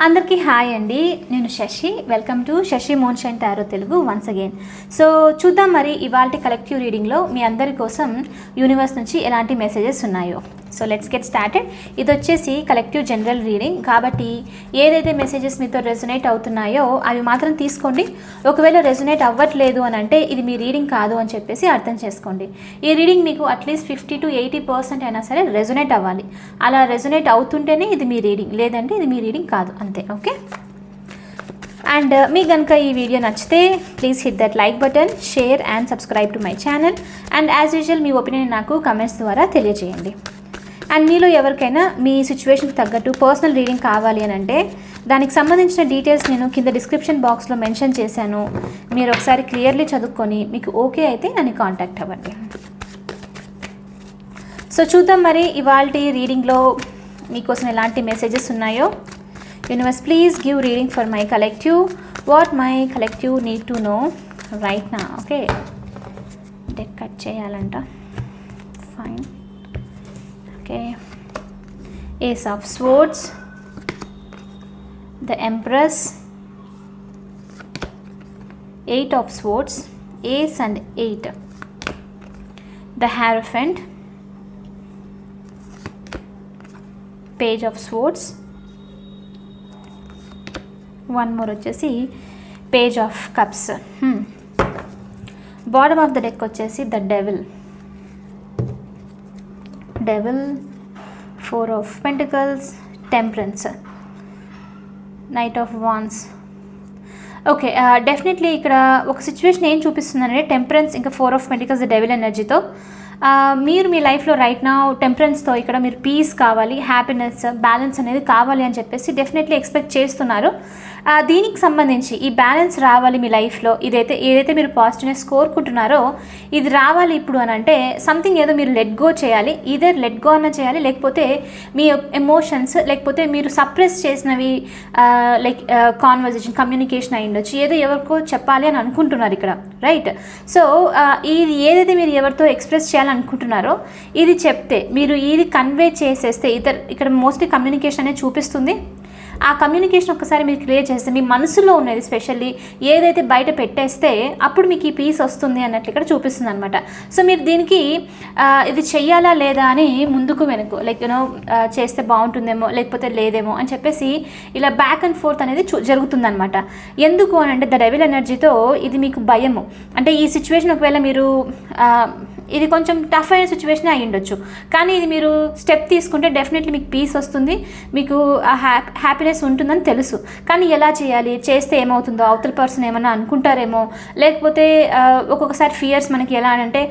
అందరికీ హాయ్ అండి. నేను Sashi. Welcome to Sashi moonshine tarot Telugu once again so చూద్దాం మరి ఇవాళ కలెక్టివ్ రీడింగ్లో మీ అందరి కోసం యూనివర్స్ నుంచి ఎలాంటి మెసేజెస్ ఉన్నాయో. సో లెట్స్ గెట్ స్టార్టెడ్ ఇది వచ్చేసి కలెక్టివ్ జనరల్ రీడింగ్ కాబట్టి ఏదైతే మెసేజెస్ మీతో రెజొనేట్ అవుతున్నాయో అవి మాత్రం తీసుకోండి. ఒకవేళ రెజొనేట్ అవ్వట్లేదు అని అంటే ఇది మీ రీడింగ్ కాదు అని చెప్పేసి అర్థం చేసుకోండి. ఈ రీడింగ్ మీకు at least fifty to eighty percent అయినా సరే రెజొనేట్ అవ్వాలి. అలా రెజొనేట్ అవుతుంటేనే ఇది మీ రీడింగ్ లేదంటే ఇది మీ రీడింగ్ కాదు. అంతే. ఓకే అండ్ మీ కనుక ఈ వీడియో నచ్చితే please hit that like button share and subscribe to my channel and as usual me opinion నాకు కమెంట్స్ ద్వారా తెలియజేయండి. అండ్ మీలో ఎవరికైనా మీ సిచ్యువేషన్కి తగ్గట్టు పర్సనల్ రీడింగ్ కావాలి అని అంటే దానికి సంబంధించిన డీటెయిల్స్ నేను కింద డిస్క్రిప్షన్ బాక్స్లో మెన్షన్ చేశాను. మీరు ఒకసారి క్లియర్లీ చదువుకొని మీకు ఓకే అయితే నన్ను కాంటాక్ట్ అవ్వండి. సో చూద్దాం మరి ఇవాళ రీడింగ్లో మీకోసం ఎలాంటి మెసేజెస్ ఉన్నాయో. Universe please give reading for my collective what my collective need to know right నా ఓకే డెక్ కట్ చేయాలంట. Fine okay ace of swords the empress eight of swords ace and eight the hierophant page of swords one more వచ్చేసి page of cups bottom of the deck వచ్చేసి the devil devil four of pentacles temperance knight of wands okay definitely ఇక్కడ ఒక situation ఏం చూపిస్తుందంటే temperance ఇంకా four of pentacles devil ఎనర్జీతో మీరు మీ లైఫ్లో రైట్ నా టెంపరెన్స్తో ఇక్కడ మీరు పీస్ కావాలి హ్యాపీనెస్ బ్యాలెన్స్ అనేది కావాలి అని చెప్పేసి డెఫినెట్లీ ఎక్స్పెక్ట్ చేస్తున్నారు. దీనికి సంబంధించి ఈ బ్యాలెన్స్ రావాలి మీ లైఫ్లో ఇదైతే ఏదైతే మీరు పాజిటివ్నెస్ కోరుకుంటున్నారో ఇది రావాలి ఇప్పుడు అని అంటే సంథింగ్ ఏదో మీరు లెట్ గో చేయాలి ఇదే లెట్ గో అన్న చేయాలి లేకపోతే మీ ఎమోషన్స్ లేకపోతే మీరు సప్రెస్ చేసినవి లైక్ కాన్వర్జేషన్ కమ్యూనికేషన్ అయి ఉండొచ్చు ఏదో ఎవరికో చెప్పాలి అని అనుకుంటున్నారు ఇక్కడ రైట్ సో ఇది ఏదైతే మీరు ఎవరితో ఎక్స్ప్రెస్ చేయాలనుకుంటున్నారో ఇది చెప్తే మీరు ఇది కన్వే చేసేస్తే ఇతర ఇక్కడ మోస్ట్లీ కమ్యూనికేషన్ అనేది చూపిస్తుంది. ఆ కమ్యూనికేషన్ ఒకసారి మీరు క్రియేట్ చేస్తే మీ మనసులో ఉన్నది స్పెషల్లీ ఏదైతే బయట పెట్టేస్తే అప్పుడు మీకు ఈ పీస్ వస్తుంది అన్నట్లు ఇక్కడ చూపిస్తుంది అనమాట సో మీరు దీనికి ఇది చెయ్యాలా లేదా అని ముందుకు వెనుక లైక్ యూనో చేస్తే బాగుంటుందేమో లేకపోతే లేదేమో అని చెప్పేసి ఇలా బ్యాక్ అండ్ ఫోర్త్ అనేది చూ జరుగుతుందనమాట ఎందుకు అని అంటే ద డెవిల్ ఎనర్జీతో ఇది మీకు భయము. అంటే ఈ సిచ్యువేషన్ ఒకవేళ మీరు ఇది కొంచెం టఫ్ అయిన సిచ్యువేషన్ అయి ఉండొచ్చు. కానీ ఇది మీరు స్టెప్ తీసుకుంటే డెఫినెట్లీ మీకు పీస్ వస్తుంది మీకు హ్యాపీనెస్ ఉంటుందని తెలుసు. కానీ ఎలా చేయాలి? చేస్తే ఏమవుతుందో? అవతల పర్సన్ ఏమన్నా అనుకుంటారేమో? లేకపోతే ఒక్కొక్కసారి ఫియర్స్ మనకి ఎలా అంటే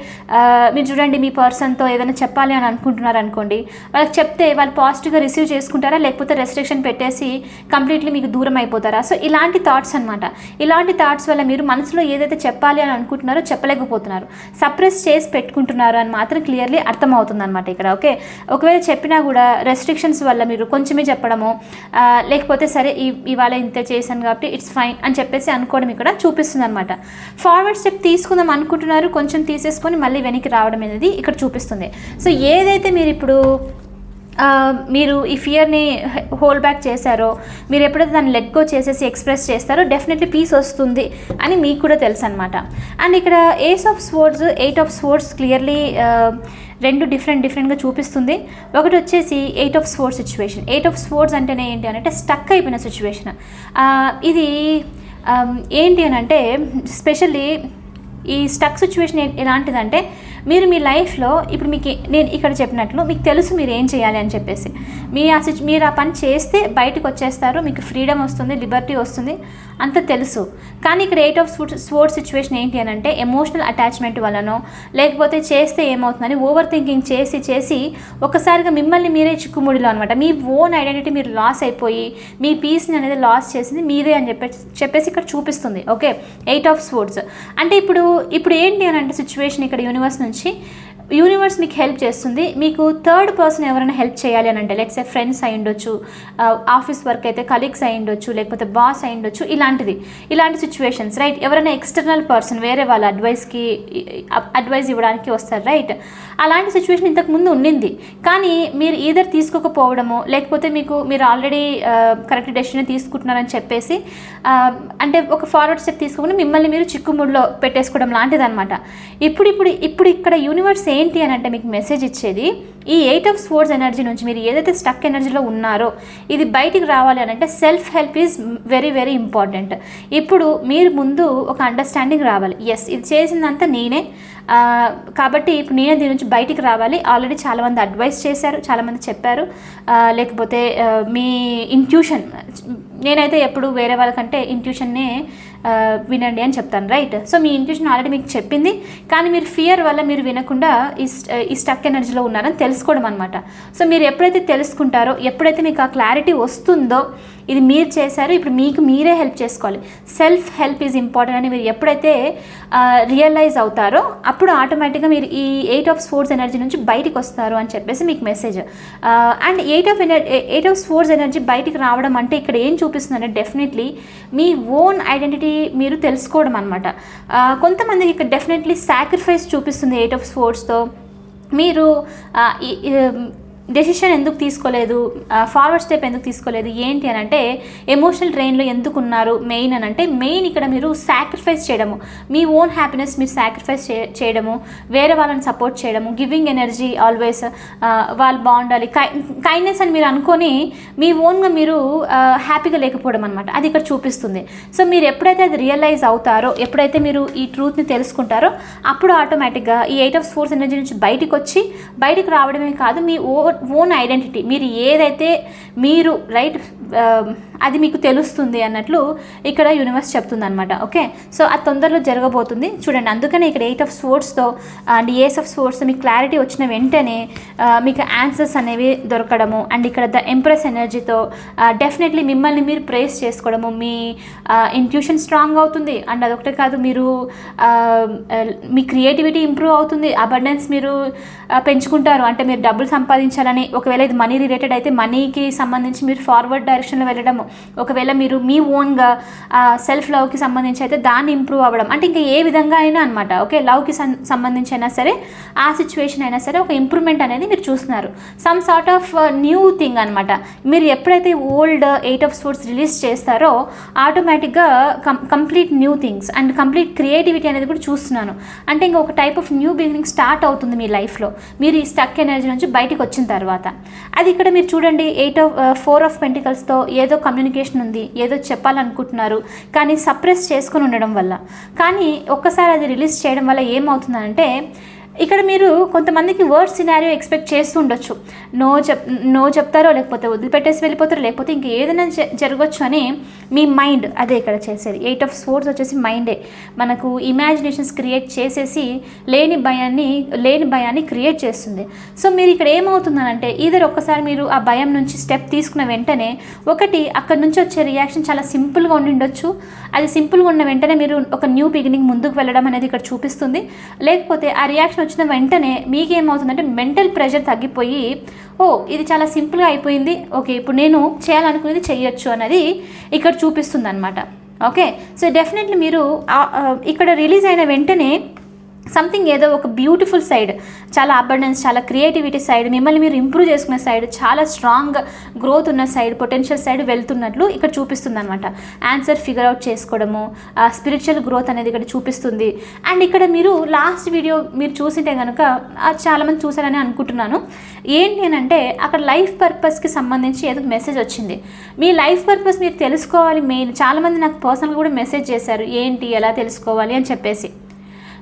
మీరు చూడండి మీ పర్సన్తో ఏదైనా చెప్పాలి అని అనుకుంటున్నారు అనుకోండి వాళ్ళకి చెప్తే వాళ్ళు పాజిటివ్గా రిసీవ్ చేసుకుంటారా? లేకపోతే రెస్ట్రిక్షన్ పెట్టేసి కంప్లీట్లీ మీకు దూరం అయిపోతారా? సో ఇలాంటి థాట్స్ అనమాట ఇలాంటి థాట్స్ వల్ల మీరు మనసులో ఏదైతే చెప్పాలి అని అనుకుంటున్నారో చెప్పలేకపోతున్నారు. సప్రెస్ చేసి పెట్టుకుంటున్నారు అని మాత్రం క్లియర్లీ అర్థమవుతుంది అనమాట ఇక్కడ ఓకే? ఒకవేళ చెప్పినా కూడా రెస్ట్రిక్షన్స్ వల్ల మీరు కొంచెమే చెప్పడము లేకపోతే సరే ఈ ఇవాళ ఇంత చేశాను కాబట్టి ఇట్స్ ఫైన్ అని చెప్పేసి అనుకోవడం ఇక్కడ చూపిస్తుంది అనమాట ఫార్వర్డ్ స్టెప్ తీసుకుందాం అనుకుంటున్నారు కొంచెం తీసేసుకొని మళ్ళీ వెనక్కి రావడం అనేది ఇక్కడ చూపిస్తుంది. సో ఏదైతే మీరు ఇప్పుడు మీరు ఈ ఫియర్ని హోల్ బ్యాక్ చేశారో మీరు ఎప్పుడైతే దాన్ని లెట్ గో చేసేసి ఎక్స్ప్రెస్ చేస్తారో డెఫినెట్లీ పీస్ వస్తుంది అని మీకు కూడా తెలుసు అనమాట అండ్ ఇక్కడ ace of sports eight of sports clearly రెండు డిఫరెంట్ డిఫరెంట్గా చూపిస్తుంది. ఒకటి వచ్చేసి eight of sports situation eight of sports అంటేనే ఏంటి అంటే స్టక్ అయిపోయిన సిచ్యువేషన్ ఇది ఏంటి అని అంటే స్పెషల్లీ ఈ స్టక్ సిచ్యువేషన్ ఎలాంటిదంటే మీరు మీ లైఫ్లో ఇప్పుడు మీకు నేను ఇక్కడ చెప్పినట్లు మీకు తెలుసు మీరు ఏం చేయాలి అని చెప్పేసి. మీ ఆ సిచ్ మీరు ఆ పని చేస్తే బయటకు వచ్చేస్తారు మీకు ఫ్రీడమ్ వస్తుంది లిబర్టీ వస్తుంది అంత తెలుసు. కానీ ఇక్కడ ఎయిట్ ఆఫ్ స్పోర్ట్స్ సిచ్యువేషన్ ఏంటి అని అంటే ఎమోషనల్ అటాచ్మెంట్ వలనో లేకపోతే చేస్తే ఏమవుతుందని ఓవర్ థింకింగ్ చేసి చేసి ఒకసారిగా మిమ్మల్ని మీరే చిక్కుముడిలో అనమాట మీ ఓన్ ఐడెంటిటీ మీరు లాస్ అయిపోయి మీ పీస్ని అనేది లాస్ చేసింది మీదే అని చెప్పేసి చెప్పేసి ఇక్కడ చూపిస్తుంది. ఓకే ఎయిట్ ఆఫ్ స్పోర్ట్స్ అంటే ఇప్పుడు ఇప్పుడు ఏంటి అని అంటే సిచ్యువేషన్ ఇక్కడ యూనివర్స్ నుంచి છે యూనివర్స్ మీకు హెల్ప్ చేస్తుంది. మీకు థర్డ్ పర్సన్ ఎవరైనా హెల్ప్ చేయాలి అని అంటే లెట్స్ ఏ ఫ్రెండ్స్ అయి ఉండొచ్చు ఆఫీస్ వర్క్ అయితే కలీగ్స్ అయి ఉండొచ్చు లేకపోతే బాస్ అయి ఉండొచ్చు ఇలాంటిది. ఇలాంటి సిచ్యువేషన్స్ రైట్ ఎవరైనా ఎక్స్టర్నల్ పర్సన్ వేరే వాళ్ళ అడ్వైస్కి అడ్వైస్ ఇవ్వడానికి వస్తారు రైట్ అలాంటి సిచ్యువేషన్ ఇంతకు ముందు ఉండింది. కానీ మీరు ఈధర్ తీసుకోకపోవడము లేకపోతే మీకు మీరు ఆల్రెడీ కరెక్ట్ డెసిషన్ తీసుకుంటున్నారని చెప్పేసి అంటే ఒక ఫార్వర్డ్ స్టెప్ తీసుకోకుండా మిమ్మల్ని మీరు చిక్కుముడిలో పెట్టేసుకోవడం లాంటిది అనమాట ఇప్పుడు ఇప్పుడు ఇప్పుడు ఇక్కడ యూనివర్స్ ఏం ఏంటి అని అంటే మీకు మెసేజ్ ఇచ్చేది ఈ ఎయిట్ ఆఫ్ స్పోర్ట్స్ ఎనర్జీ నుంచి మీరు ఏదైతే స్టక్ ఎనర్జీలో ఉన్నారో ఇది బయటికి రావాలి అని అంటే self help is very very important ఇప్పుడు మీరు ముందు ఒక అండర్స్టాండింగ్ రావాలి. ఎస్ ఇది చేసిందంతా నేనే. కాబట్టి ఇప్పుడు నేనే దీని నుంచి బయటికి రావాలి. ఆల్రెడీ చాలామంది అడ్వైస్ చేశారు చాలామంది చెప్పారు. లేకపోతే మీ ఇంట్యూషన్ నేనైతే ఎప్పుడు వేరే వాళ్ళకంటే ఇంట్యూషన్నే వినండి అని చెప్తాను రైట్ సో మీ ఇంట్యూషన్ ఆల్రెడీ మీకు చెప్పింది కానీ మీరు ఫియర్ వల్ల మీరు వినకుండా ఈ ఈ స్టక్ ఎనర్జీలో ఉన్నారని తెలుసుకోవడం అనమాట సో మీరు ఎప్పుడైతే తెలుసుకుంటారో ఎప్పుడైతే మీకు ఆ క్లారిటీ వస్తుందో ఇది మీరు చేశారు ఇప్పుడు మీకు మీరే హెల్ప్ చేసుకోవాలి. సెల్ఫ్ హెల్ప్ ఈజ్ ఇంపార్టెంట్ అని మీరు ఎప్పుడైతే రియలైజ్ అవుతారో అప్పుడు ఆటోమేటిక్గా మీరు ఈ ఎయిట్ ఆఫ్ స్పోర్ట్స్ ఎనర్జీ నుంచి బయటకు వస్తారు అని చెప్పేసి మీకు message and eight of energy eight of swords energy బయటికి రావడం అంటే ఇక్కడ ఏం చూపిస్తుందంటే డెఫినెట్లీ మీ ఓన్ ఐడెంటిటీ మీరు తెలుసుకోవడం అనమాట కొంతమందికి ఇక్కడ డెఫినెట్లీ సాక్రిఫైస్ చూపిస్తుంది ఎయిట్ ఆఫ్ స్పోర్ట్స్తో మీరు డెసిషన్ ఎందుకు తీసుకోలేదు? ఫార్వర్డ్ స్టెప్ ఎందుకు తీసుకోలేదు? ఏంటి అని అంటే ఎమోషనల్ ట్రైన్లో ఎందుకు ఉన్నారు మెయిన్ అని అంటే మెయిన్ ఇక్కడ మీరు సాక్రిఫైస్ చేయడము. మీ ఓన్ హ్యాపీనెస్ మీరు సాక్రిఫైస్ చేయడము. వేరే వాళ్ళని సపోర్ట్ చేయడము. గివింగ్ ఎనర్జీ ఆల్వేస్ వాళ్ళు బాగుండాలి. కై కైండ్నెస్ అని మీరు అనుకొని మీ ఓన్గా మీరు హ్యాపీగా లేకపోవడం అనమాట అది ఇక్కడ చూపిస్తుంది. సో మీరు ఎప్పుడైతే అది రియలైజ్ అవుతారో ఎప్పుడైతే మీరు ఈ ట్రూత్ని తెలుసుకుంటారో అప్పుడు ఆటోమేటిక్గా ఈ ఎయిట్ ఆఫ్ స్పోర్ట్స్ ఎనర్జీ నుంచి బయటికి వచ్చి బయటికి రావడమే కాదు మీ ఓ ఓన్ ఐడెంటిటీ. మీరు ఏదైతే మీరు రైట్ అది మీకు తెలుస్తుంది అన్నట్లు ఇక్కడ యూనివర్స్ చెప్తుంది అనమాట ఓకే సో అది తొందరలో జరగబోతుంది. చూడండి అందుకనే ఇక్కడ ఎయిట్ ఆఫ్ స్పోర్ట్స్తో అండ్ ఏస్ ఆఫ్ స్పోర్ట్స్తో మీకు క్లారిటీ వచ్చిన వెంటనే మీకు ఆన్సర్స్ అనేవి దొరకడము అండ్ ఇక్కడ ద ఎంప్రెస్ ఎనర్జీతో డెఫినెట్లీ మిమ్మల్ని మీరు ప్రేస్ చేసుకోవడము మీ ఇంట్యూషన్ స్ట్రాంగ్ అవుతుంది. అండ్ అదొకటే కాదు మీరు మీ క్రియేటివిటీ ఇంప్రూవ్ అవుతుంది. అబండెన్స్ మీరు పెంచుకుంటారు. అంటే మీరు డబ్బులు సంపాదించాలని ఒకవేళ ఇది మనీ రిలేటెడ్ అయితే మనీకి సంబంధించి మీరు ఫార్వర్డ్ డైరెక్షన్లో వెళ్ళడము ఒకవేళ మీరు మీ ఓన్గా సెల్ఫ్ లవ్కి సంబంధించి అయితే దాన్ని ఇంప్రూవ్ అవ్వడం. అంటే ఇంకా ఏ విధంగా అయినా అనమాట ఓకే? లవ్కి సం సంబంధించి అయినా సరే ఆ సిచ్యువేషన్ అయినా సరే ఒక ఇంప్రూవ్మెంట్ అనేది మీరు చూస్తున్నారు. Some sort of new thing అనమాట మీరు ఎప్పుడైతే old eight of swords release చేస్తారో ఆటోమేటిక్గా కం complete new things and complete creativity అనేది కూడా చూస్తున్నాను. అంటే ఇంకా ఒక type of new beginning start అవుతుంది మీ లైఫ్లో మీరు ఈ స్టక్ ఎనర్జీ నుంచి బయటికి వచ్చిన తర్వాత. అది ఇక్కడ మీరు చూడండి ఎయిట్ ఆఫ్ ఫోర్ ఆఫ్ పెంటికల్స్తో ఏదో కమ్యూనికేషన్ ఉంది ఏదో చెప్పాలనుకుంటున్నారు కానీ సప్రెస్ చేసుకుని ఉండడం వల్ల. కానీ ఒక్కసారి అది రిలీజ్ చేయడం వల్ల ఏమవుతుందంటే ఇక్కడ మీరు కొంతమందికి వర్డ్ సినారియో ఎక్స్పెక్ట్ చేస్తూ ఉండొచ్చు. నో చెప్ నో చెప్తారో లేకపోతే వదిలిపెట్టేసి వెళ్ళిపోతారో లేకపోతే ఇంక ఏదైనా జరగచ్చు అని మీ మైండ్ అదే ఇక్కడ చేసేది. ఎయిట్ ఆఫ్ స్పోర్ట్స్ వచ్చేసి మైండే మనకు ఇమాజినేషన్స్ క్రియేట్ చేసేసి లేని భయాన్ని లేని భయాన్ని క్రియేట్ చేస్తుంది. సో మీరు ఇక్కడ ఏమవుతుందనంటే ఈధర్ ఒక్కసారి మీరు ఆ భయం నుంచి స్టెప్ తీసుకున్న వెంటనే ఒకటి అక్కడ నుంచి వచ్చే రియాక్షన్ చాలా సింపుల్గా ఉండిండొచ్చు అది సింపుల్గా ఉన్న వెంటనే మీరు ఒక న్యూ బిగినింగ్ ముందుకు వెళ్ళడం అనేది ఇక్కడ చూపిస్తుంది. లేకపోతే ఆ రియాక్షన్ వచ్చిన వెంటనే మీకేమవుతుందంటే మెంటల్ ప్రెషర్ తగ్గిపోయి ఓ ఇది చాలా సింపుల్గా అయిపోయింది. ఓకే ఇప్పుడు నేను చేయాలనుకునేది చేయొచ్చు అనేది ఇక్కడ చూపిస్తుంది అనమాట ఓకే? సో డెఫినెట్లీ మీరు ఇక్కడ రిలీజ్ అయిన వెంటనే సంథింగ్ ఏదో ఒక బ్యూటిఫుల్ సైడ్ చాలా అబండెన్స్ చాలా క్రియేటివిటీ సైడ్ మిమ్మల్ని మీరు ఇంప్రూవ్ చేసుకునే సైడ్ చాలా స్ట్రాంగ్ గ్రోత్ ఉన్న సైడ్ పొటెన్షియల్ సైడ్ వెళ్తున్నట్లు ఇక్కడ చూపిస్తుంది అనమాట ఆన్సర్ ఫిగర్ అవుట్ చేసుకోవడము స్పిరిచువల్ గ్రోత్ అనేది ఇక్కడ చూపిస్తుంది. అండ్ ఇక్కడ మీరు లాస్ట్ వీడియో మీరు చూసింటే కనుక చాలామంది చూసారని అనుకుంటున్నాను. ఏంటి అని అంటే అక్కడ లైఫ్ పర్పస్కి సంబంధించి ఏదో మెసేజ్ వచ్చింది. మీ లైఫ్ పర్పస్ మీరు తెలుసుకోవాలి మెయిన్ చాలామంది నాకు పర్సనల్గా కూడా మెసేజ్ చేశారు. ఏంటి ఎలా తెలుసుకోవాలి అని చెప్పేసి.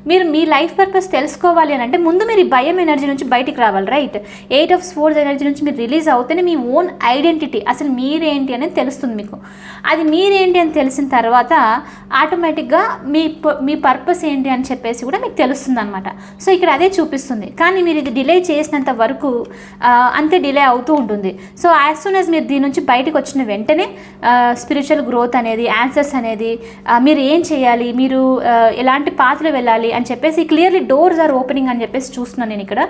మీరు మీ లైఫ్ పర్పస్ తెలుసుకోవాలి అని అంటే ముందు మీరు ఈ భయం ఎనర్జీ నుంచి బయటికి రావాలి right eight of swords energy నుంచి మీరు రిలీజ్ అవుతేనే మీ ఓన్ ఐడెంటిటీ అసలు మీరేంటి అనేది తెలుస్తుంది మీకు. అది మీరేంటి అని తెలిసిన తర్వాత ఆటోమేటిక్గా మీ మీ పర్పస్ ఏంటి అని చెప్పేసి కూడా మీకు తెలుస్తుంది అనమాట సో ఇక్కడ అదే చూపిస్తుంది. కానీ మీరు ఇది డిలే చేసినంత వరకు అంతే డిలే అవుతూ ఉంటుంది. సో యాజ్ సూన్ యాజ్ మీరు దీని నుంచి బయటకు వచ్చిన వెంటనే స్పిరిచువల్ గ్రోత్ అనేది ఆన్సర్స్ అనేది మీరు ఏం చేయాలి మీరు ఎలాంటి పాత్రలో వెళ్ళాలి చేయాలి అని చెప్పేసి క్లియర్లీ డోర్స్ ఆర్ ఓపెనింగ్ అని చెప్పేసి చూస్తున్నాను నేను ఇక్కడ.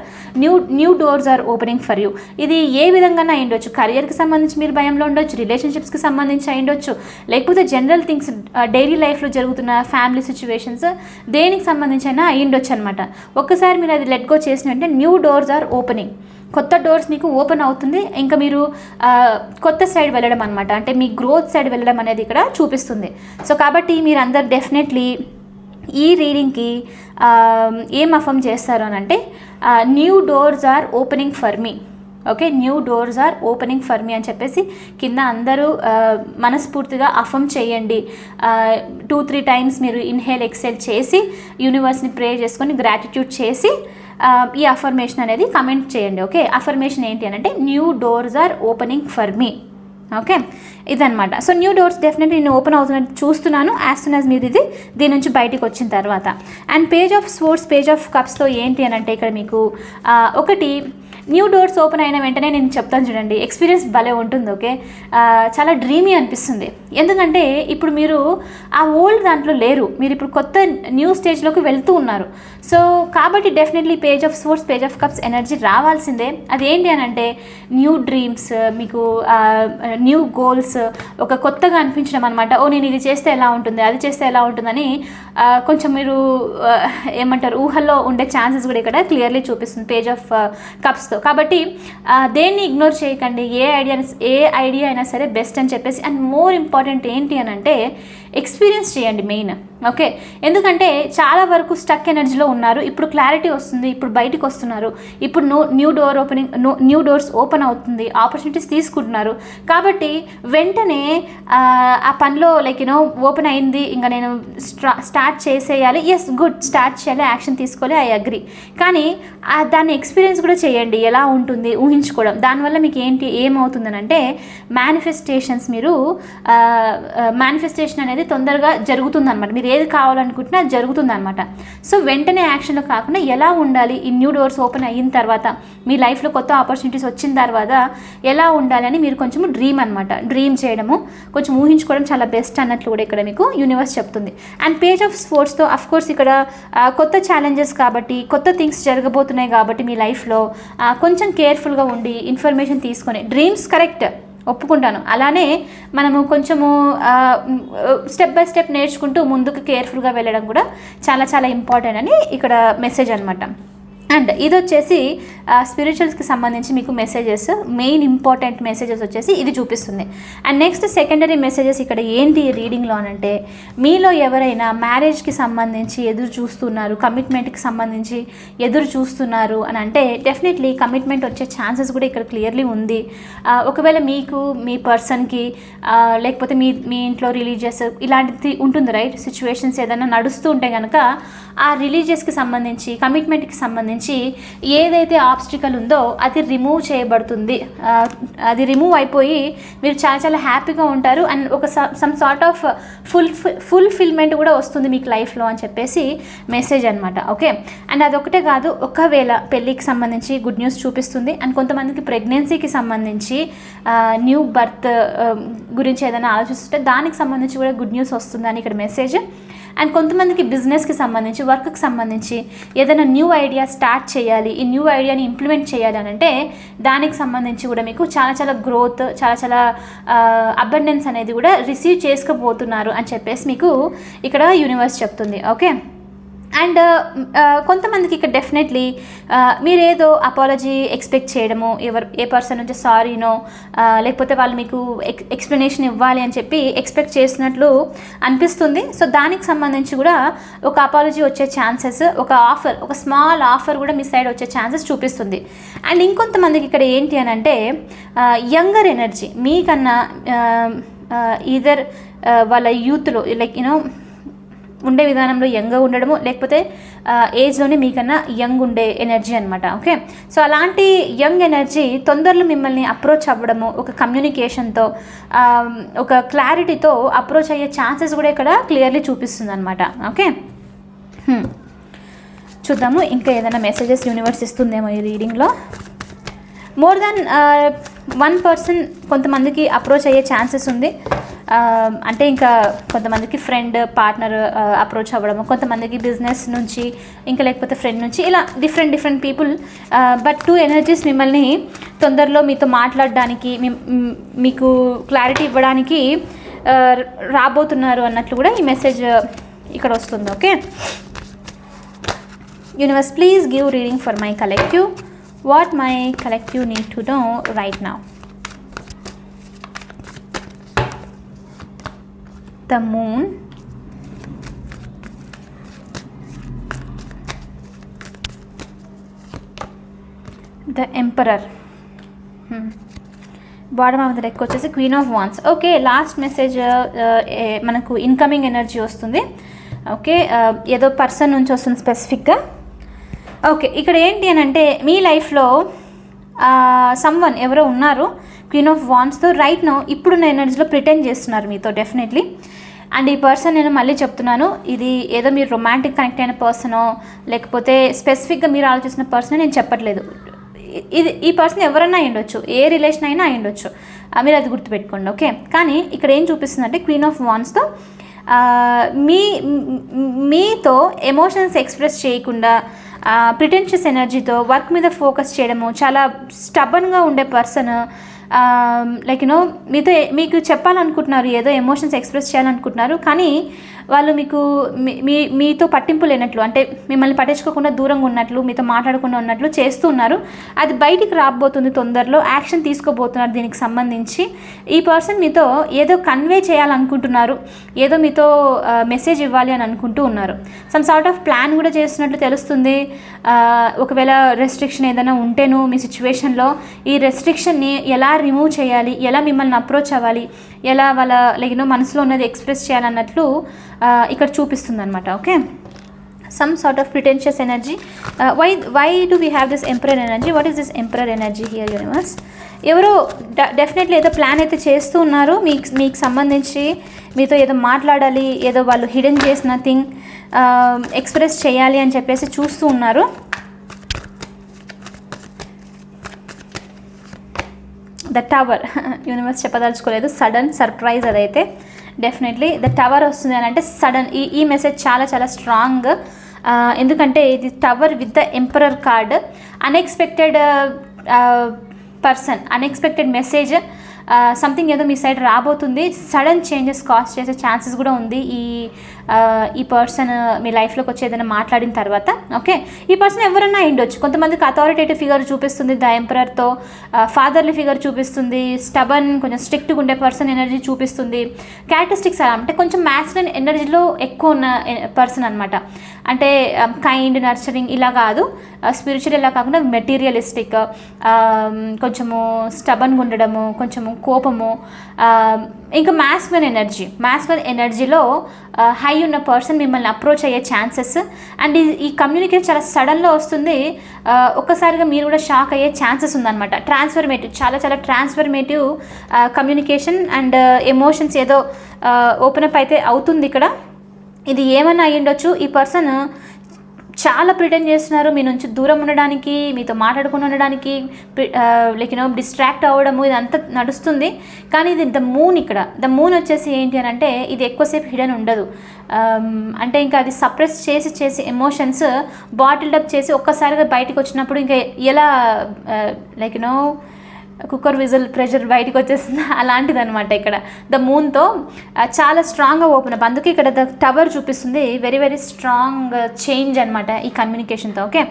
New new doors are opening for you ఇది ఏ విధంగా అయి ఉండొచ్చు? కెరియర్కి సంబంధించి మీరు భయంలో ఉండొచ్చు రిలేషన్షిప్స్కి సంబంధించి అయి ఉండొచ్చు లేకపోతే జనరల్ థింగ్స్ డైలీ లైఫ్లో జరుగుతున్న ఫ్యామిలీ సిచ్యువేషన్స్ దేనికి సంబంధించి అయినా అయి ఉండొచ్చు అనమాట ఒక్కసారి మీరు అది లెట్ గో చేసిన న్యూ డోర్స్ ఆర్ ఓపెనింగ్ కొత్త డోర్స్ మీకు ఓపెన్ అవుతుంది. ఇంకా మీరు uh, కొత్త సైడ్ వెళ్ళడం అనమాట అంటే మీ గ్రోత్ సైడ్ వెళ్ళడం అనేది ఇక్కడ చూపిస్తుంది. సో కాబట్టి మీరందరూ డెఫినెట్లీ ఈ రీడింగ్కి ఏం అఫర్మ్ చేస్తారు అని అంటే new doors are opening for me okay new doors are opening for me అని చెప్పేసి కింద అందరూ మనస్ఫూర్తిగా అఫమ్ చేయండి. టూ త్రీ టైమ్స్ మీరు ఇన్హేల్ ఎక్సెల్ చేసి యూనివర్స్ని ప్రే చేసుకొని గ్రాటిట్యూడ్ చేసి ఈ అఫర్మేషన్ అనేది కమెంట్ చేయండి. ఓకే అఫర్మేషన్ ఏంటి అని అంటే new doors are opening for me okay? ఇదనమాట సో న్యూ డోర్స్ డెఫినెట్లీ నేను ఓపెన్ అవుతున్నట్టు చూస్తున్నాను. యాజ్ సూన్ యాజ్ మీరు ఇది దీని నుంచి బయటికి వచ్చిన తర్వాత. And page of swords page of కప్స్లో ఏంటి అని అంటే ఇక్కడ మీకు ఒకటి న్యూ డోర్స్ ఓపెన్ అయిన వెంటనే నేను చెప్తాను చూడండి. ఎక్స్పీరియన్స్ భలే ఉంటుంది ఓకే? చాలా డ్రీమీ అనిపిస్తుంది. ఎందుకంటే ఇప్పుడు మీరు ఆ ఓల్డ్ దాంట్లో లేరు. మీరు ఇప్పుడు కొత్త న్యూ స్టేజ్లోకి వెళ్తూ ఉన్నారు. సో కాబట్టి definitely page of swords page of cups energy రావాల్సిందే. అది ఏంటి అని అంటే న్యూ డ్రీమ్స్ మీకు న్యూ గోల్స్ ఒక కొత్తగా అనిపించడం అనమాట ఓ నేను ఇది చేస్తే ఎలా ఉంటుంది అది చేస్తే ఎలా ఉంటుందని కొంచెం మీరు ఏమంటారు ఊహల్లో ఉండే ఛాన్సెస్ కూడా ఇక్కడ క్లియర్లీ చూపిస్తుంది పేజ్ ఆఫ్ కప్స్తో కాబట్టి దేన్ని ఇగ్నోర్ చేయకండి ఏ ఐడియా ఏ ఐడియా అయినా సరే బెస్ట్ అని చెప్పేసి అండ్ మోర్ ఇంపార్టెంట్ ఏంటి అని అంటే ఎక్స్పీరియన్స్ చేయండి మెయిన్ ఓకే? ఎందుకంటే చాలా వరకు స్టక్ ఎనర్జీలో ఉన్నారు. ఇప్పుడు క్లారిటీ వస్తుంది ఇప్పుడు బయటికి వస్తున్నారు. ఇప్పుడు no new door opening new doors open అవుతుంది ఆపర్చునిటీస్ తీసుకుంటున్నారు. కాబట్టి వెంటనే ఆ, పనిలో లైక్ యూనో ఓపెన్ అయింది ఇంకా నేను స్టా స్టార్ట్ చేసేయాలి. ఎస్ గుడ్ స్టార్ట్ చేయాలి యాక్షన్ తీసుకోవాలి ఐ అగ్రి కానీ దాన్ని ఎక్స్పీరియన్స్ కూడా చేయండి. ఎలా ఉంటుంది? ఊహించుకోవడం. దానివల్ల మీకు ఏంటి ఏమవుతుందని అంటే మేనిఫెస్టేషన్స్ మీరు మేనిఫెస్టేషన్ అనేది తొందరగా జరుగుతుందన్నమాట. మీరు ఏది కావాలనుకుంటున్నా అది సో వెంటనే యాక్షన్లో కాకుండా ఎలా ఉండాలి? ఈ న్యూ డోర్స్ ఓపెన్ అయిన తర్వాత మీ లైఫ్లో కొత్త ఆపర్చునిటీస్ వచ్చిన తర్వాత ఎలా ఉండాలి అని మీరు కొంచెం డ్రీమ్ అనమాట డ్రీమ్ చేయడము కొంచెం ఊహించుకోవడం చాలా బెస్ట్ అన్నట్లు కూడా ఇక్కడ మీకు యూనివర్స్ చెప్తుంది. అండ్ పేజ్ ఆఫ్ స్పోర్ట్స్తో అఫ్ కోర్స్ ఇక్కడ కొత్త ఛాలెంజెస్ కాబట్టి కొత్త థింగ్స్ జరగబోతున్నాయి కాబట్టి మీ లైఫ్లో కొంచెం కేర్ఫుల్గా ఉండి ఇన్ఫర్మేషన్ తీసుకొని డ్రీమ్స్ కరెక్ట్. ఒప్పుకుంటాను. అలానే మనము కొంచెము స్టెప్ బై స్టెప్ నేర్చుకుంటూ ముందుకు కేర్ఫుల్గా వెళ్ళడం కూడా చాలా చాలా ఇంపార్టెంట్ అని ఇక్కడ మెసేజ్ అనమాట అండ్ ఇది వచ్చేసి స్పిరిచువల్స్కి సంబంధించి మీకు మెసేజెస్ మెయిన్ ఇంపార్టెంట్ మెసేజెస్ వచ్చేసి ఇది చూపిస్తుంది. అండ్ నెక్స్ట్ సెకండరీ మెసేజెస్ ఇక్కడ ఏంటి రీడింగ్లో అనంటే మీలో ఎవరైనా మ్యారేజ్కి సంబంధించి ఎదురు చూస్తున్నారు కమిట్మెంట్కి సంబంధించి ఎదురు చూస్తున్నారు అని అంటే డెఫినెట్లీ కమిట్మెంట్ వచ్చే ఛాన్సెస్ కూడా ఇక్కడ క్లియర్లీ ఉంది. ఒకవేళ మీకు మీ పర్సన్కి లేకపోతే మీ మీ ఇంట్లో రిలీజియస్ ఇలాంటిది ఉంటుంది రైట్ సిచ్యువేషన్స్ ఏదైనా నడుస్తూ ఉంటే కనుక ఆ రిలీజియస్కి సంబంధించి కమిట్మెంట్కి సంబంధించి ఏదైతే ఆబ్స్టికల్ ఉందో అది రిమూవ్ చేయబడుతుంది. అది రిమూవ్ అయిపోయి మీరు చాలా చాలా హ్యాపీగా ఉంటారు. అండ్ ఒక some sort of full fulfilment కూడా వస్తుంది మీకు లైఫ్లో అని చెప్పేసి మెసేజ్ అనమాట ఓకే అండ్ అదొకటే కాదు ఒకవేళ పెళ్ళికి సంబంధించి గుడ్ న్యూస్ చూపిస్తుంది. అండ్ కొంతమందికి ప్రెగ్నెన్సీకి సంబంధించి న్యూ బర్త్ గురించి ఏదైనా ఆలోచిస్తుంటే దానికి సంబంధించి కూడా గుడ్ న్యూస్ వస్తుందని ఇక్కడ మెసేజ్ అండ్ కొంతమందికి బిజినెస్కి సంబంధించి వర్క్కి సంబంధించి ఏదైనా న్యూ ఐడియా స్టార్ట్ చేయాలి ఈ న్యూ ఐడియాని ఇంప్లిమెంట్ చేయాలి అని అంటే దానికి సంబంధించి కూడా మీకు చాలా చాలా గ్రోత్ చాలా చాలా అబండెన్స్ అనేది కూడా రిసీవ్ చేసుకోబోతున్నారు అని చెప్పేసి మీకు ఇక్కడ యూనివర్స్ చెప్తుంది. ఓకే? అండ్ uh, uh, కొంతమందికి ఇక్కడ డెఫినెట్లీ uh, మీరేదో అపాలజీ ఎక్స్పెక్ట్ చేయడము ఎవరు ఏ పర్సన్ నుంచి సారీనో లేకపోతే వాళ్ళు మీకు ఎక్స్ ఎక్స్ప్లెనేషన్ ఇవ్వాలి అని చెప్పి ఎక్స్పెక్ట్ చేసినట్లు అనిపిస్తుంది. సో దానికి సంబంధించి కూడా ఒక అపాలజీ వచ్చే ఛాన్సెస్ ఒక ఆఫర్ ఒక స్మాల్ ఆఫర్ కూడా మీ సైడ్ వచ్చే ఛాన్సెస్ చూపిస్తుంది. అండ్ ఇంకొంతమందికి ఇక్కడ ఏంటి అని అంటే యంగర్ ఎనర్జీ మీకన్నా ఈదర్ వాళ్ళ యూత్లో లైక్ యూనో ఉండే విధానంలో యంగ్గా ఉండడము లేకపోతే ఏజ్లోనే మీకన్నా యంగ్ ఉండే ఎనర్జీ అనమాట ఓకే సో అలాంటి యంగ్ ఎనర్జీ తొందరలో మిమ్మల్ని అప్రోచ్ అవ్వడము ఒక కమ్యూనికేషన్తో ఒక క్లారిటీతో అప్రోచ్ అయ్యే ఛాన్సెస్ కూడా ఇక్కడ క్లియర్లీ చూపిస్తుంది అనమాట ఓకే hmm. చూద్దాము ఇంకా ఏదైనా మెసేజెస్ యూనివర్స్ ఇస్తుందేమో ఈ రీడింగ్లో మోర్ దెన్ వన్ పర్సన్ కొంతమందికి అప్రోచ్ అయ్యే ఛాన్సెస్ ఉంది. Um, అంటే ఇంకా కొంతమందికి ఫ్రెండ్ పార్ట్నర్ అప్రోచ్ అవ్వడము కొంతమందికి బిజినెస్ నుంచి ఇంకా లేకపోతే ఫ్రెండ్ నుంచి ఇలా different different people but two energies మిమ్మల్ని తొందరలో మీతో మాట్లాడడానికి మీకు క్లారిటీ ఇవ్వడానికి uh, రాబోతున్నారు అన్నట్లు కూడా ఈ మెసేజ్ uh, ఇక్కడ వస్తుంది okay universe please give reading for my collective what my collective need to know right now the moon. The emperor. Bottom of the deck వచ్చేసి queen of wands okay last message మనకు incoming energy వస్తుంది. Okay uh, ఏదో person నుంచి వస్తుంది స్పెసిఫిక్గా okay ఇక్కడ ఏంటి అని అంటే మీ లైఫ్లో సమ్వన్ ఎవరో ఉన్నారు క్వీన్ ఆఫ్ వాన్స్తో రైట్ నో ఇప్పుడున్న ఎనర్జీలో ప్రిటెండ్ చేస్తున్నారు మీతో డెఫినెట్లీ అండ్ ఈ పర్సన్ నేను మళ్ళీ చెప్తున్నాను ఇది ఏదో మీరు రొమాంటిక్ కనెక్ట్ అయిన పర్సనో లేకపోతే స్పెసిఫిక్గా మీరు ఆలోచిస్తున్న పర్సన్ నేను చెప్పట్లేదు. ఇది ఈ పర్సన్ ఎవరైనా అయ్యుండొచ్చు ఏ రిలేషన్ అయినా అయ్యుండొచ్చు మీరు అది గుర్తుపెట్టుకోండి ఓకే? కానీ ఇక్కడ ఏం చూపిస్తుందంటే క్వీన్ ఆఫ్ వాన్స్తో మీ మీతో ఎమోషన్స్ ఎక్స్ప్రెస్ చేయకుండా ప్రిటెన్షియస్ ఎనర్జీతో వర్క్ మీద ఫోకస్ చేయడము చాలా స్టబన్గా ఉండే పర్సన్ లైక్ యూనో మీతో మీకు చెప్పాలనుకుంటున్నారు ఏదో ఎమోషన్స్ ఎక్స్ప్రెస్ చేయాలనుకుంటున్నారు కానీ వాళ్ళు మీకు మీ మీ- మీతో పట్టింపు లేనట్లు అంటే మిమ్మల్ని పట్టించుకోకుండా దూరంగా ఉన్నట్లు మీతో మాట్లాడకుండా ఉన్నట్లు చేస్తూ ఉన్నారు అది బయటికి రాబోతుంది తొందరలో యాక్షన్ తీసుకోబోతున్నారు దీనికి సంబంధించి. ఈ పర్సన్ మీతో ఏదో కన్వే చేయాలనుకుంటున్నారు ఏదో మీతో మెసేజ్ ఇవ్వాలి అని అనుకుంటూ ఉన్నారు. సమ్ సార్ట్ ఆఫ్ ప్లాన్ కూడా చేస్తున్నట్లు తెలుస్తుంది. ఒకవేళ రెస్ట్రిక్షన్ ఏదైనా ఉంటేను మీ సిచ్యువేషన్లో ఈ రెస్ట్రిక్షన్ని ఎలా రిమూవ్ చేయాలి ఎలా మిమ్మల్ని అప్రోచ్ అవ్వాలి ఎలా వాళ్ళ లైక్ మనసులో ఉన్నది ఎక్స్ప్రెస్ చేయాలన్నట్లు ఇక్కడ చూపిస్తుంది అనమాట okay some sort of pretentious energy why why do we have this emperor energy what is this emperor energy here universe ఎవరో డెఫినెట్లీ ఏదో ప్లాన్ అయితే చేస్తూ ఉన్నారు. మీకు మీకు సంబంధించి మీతో ఏదో మాట్లాడాలి ఏదో వాళ్ళు హిడెన్ చేసిన థింగ్ ఎక్స్ప్రెస్ um, చేయాలి అని చెప్పేసి చూస్తూ ఉన్నారు. ద టవర్ యూనివర్స్ చెప్పదలుచుకోలేదు. సడన్ సర్ప్రైజ్ అదైతే. డెఫినెట్లీ ద టవర్ వస్తుంది అని అంటే సడన్ ఈ ఈ మెసేజ్ చాలా చాలా స్ట్రాంగ్ ఎందుకంటే ఇది tower with the emperor card unexpected person unexpected message something ఏదో మీ సైడ్ రాబోతుంది. సడన్ చేంజెస్ కాస్ట్ చేసే ఛాన్సెస్ కూడా ఉంది ఈ ఈ పర్సన్ మీ లైఫ్లోకి వచ్చి ఏదైనా మాట్లాడిన తర్వాత. ఓకే ఈ పర్సన్ ఎవరైనా ఉండొచ్చు. కొంతమందికి అథారిటేటివ్ ఫిగర్ చూపిస్తుంది ద ఎంపరర్తో ఫాదర్లీ ఫిగర్ చూపిస్తుంది స్టబన్ కొంచెం స్ట్రిక్ట్గా ఉండే పర్సన్ ఎనర్జీ చూపిస్తుంది. క్యారెక్టరిస్టిక్స్ అలా అంటే కొంచెం మ్యాస్కులైన్ ఎనర్జీలో ఎక్కువ ఉన్న పర్సన్ అనమాట అంటే um, కైండ్ నర్చరింగ్ ఇలా కాదు. Uh, స్పిరిచువల్ ఇలా కాకుండా మెటీరియలిస్టిక్ um, కొంచెము స్టబన్గా ఉండడము కొంచెము కోపము um, ఇంకా మ్యాస్కులన్ ఎనర్జీ మ్యాస్కులన్ ఎనర్జీలో హై ఉన్న పర్సన్ మిమ్మల్ని అప్రోచ్ అయ్యే ఛాన్సెస్ అండ్ ఈ- ఈ కమ్యూనికేట్ చాలా సడన్లో వస్తుంది. Uh, ఒక్కసారిగా మీరు కూడా షాక్ అయ్యే ఛాన్సెస్ ఉందన్నమాట. ట్రాన్స్ఫర్మేటివ్ చాలా చాలా ట్రాన్స్ఫర్మేటివ్ కమ్యూనికేషన్ అండ్ ఎమోషన్స్ ఏదో uh, ఓపెన్ అప్ అయితే అవుతుంది ఇక్కడ. ఇది ఏమన్నా అయ్యుండొచ్చు? ఈ పర్సన్ చాలా ప్రిటెండ్ చేస్తున్నారు. మీ నుంచి దూరం ఉండడానికి మీతో మాట్లాడుకుని ఉండడానికి లైక్ యూనో డిస్ట్రాక్ట్ అవ్వడము ఇదంతా నడుస్తుంది. కానీ ఇది ద మూన్ ఇక్కడ. ద మూన్ వచ్చేసి ఏంటి అని అంటే ఇది ఎక్కువసేపు హిడెన్ ఉండదు. అంటే ఇంకా అది సప్రెస్ చేసి చేసి ఎమోషన్స్ బాటిల్డప్ చేసి ఒక్కసారిగా బయటకు వచ్చినప్పుడు ఇంకా ఎలా like you know cooker whistle pressure బయటకు వచ్చేస్తుంది. అలాంటిది అనమాట ఇక్కడ. ద మూన్తో చాలా స్ట్రాంగ్గా ఓపెన్ అప్. అందుకే ఇక్కడ ద టవర్ చూపిస్తుంది. వెరీ వెరీ స్ట్రాంగ్ చేంజ్ అనమాట ఈ కమ్యూనికేషన్తో ఓకే?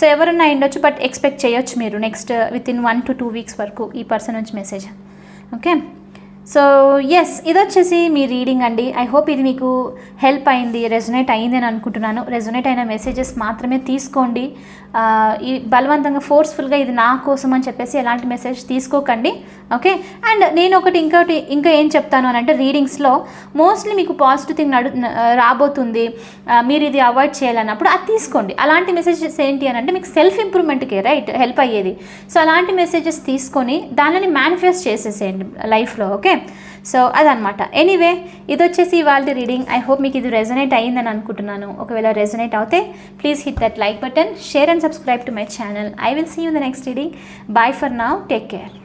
సో ఎవరన్నా ఉండొచ్చు బట్ ఎక్స్పెక్ట్ చేయొచ్చు మీరు. Next within one to two weeks వరకు ఈ పర్సన్ నుంచి మెసేజ్. ఓకే? సో ఎస్ ఇది వచ్చేసి మీ రీడింగ్ అండి. ఐ హోప్ ఇది మీకు హెల్ప్ అయింది రెజొనేట్ అయింది అని అనుకుంటున్నాను. రెజొనేట్ అయిన మెసేజెస్ మాత్రమే తీసుకోండి. ఈ బలవంతంగా ఫోర్స్ఫుల్గా ఇది నా కోసం అని చెప్పేసి ఎలాంటి మెసేజ్ తీసుకోకండి. ఓకే అండ్ నేను ఒకటి ఇంకోటి ఇంకా ఏం చెప్తాను అని అంటే రీడింగ్స్లో మోస్ట్లీ మీకు పాజిటివ్ థింగ్ నడు రాబోతుంది. మీరు ఇది అవాయిడ్ చేయాలన్నప్పుడు అది తీసుకోండి. అలాంటి మెసేజెస్ ఏంటి అని అంటే మీకు సెల్ఫ్ ఇంప్రూవ్మెంట్కి రైట్ హెల్ప్ అయ్యేది. సో అలాంటి మెసేజెస్ తీసుకొని దానిని మేనిఫెస్ట్ చేసేసేయండి లైఫ్లో ఓకే సో అదనమాట ఎనీవే ఇది వచ్చేసి వాళ్ళ రీడింగ్ ఐ హోప్ మీకు ఇది రెజనేట్ అయ్యిందని అనుకుంటున్నాను. ఒకవేళ రెజనేట్ అవుతే please hit that like button share and subscribe to my channel I will see you the next reading bye for now take care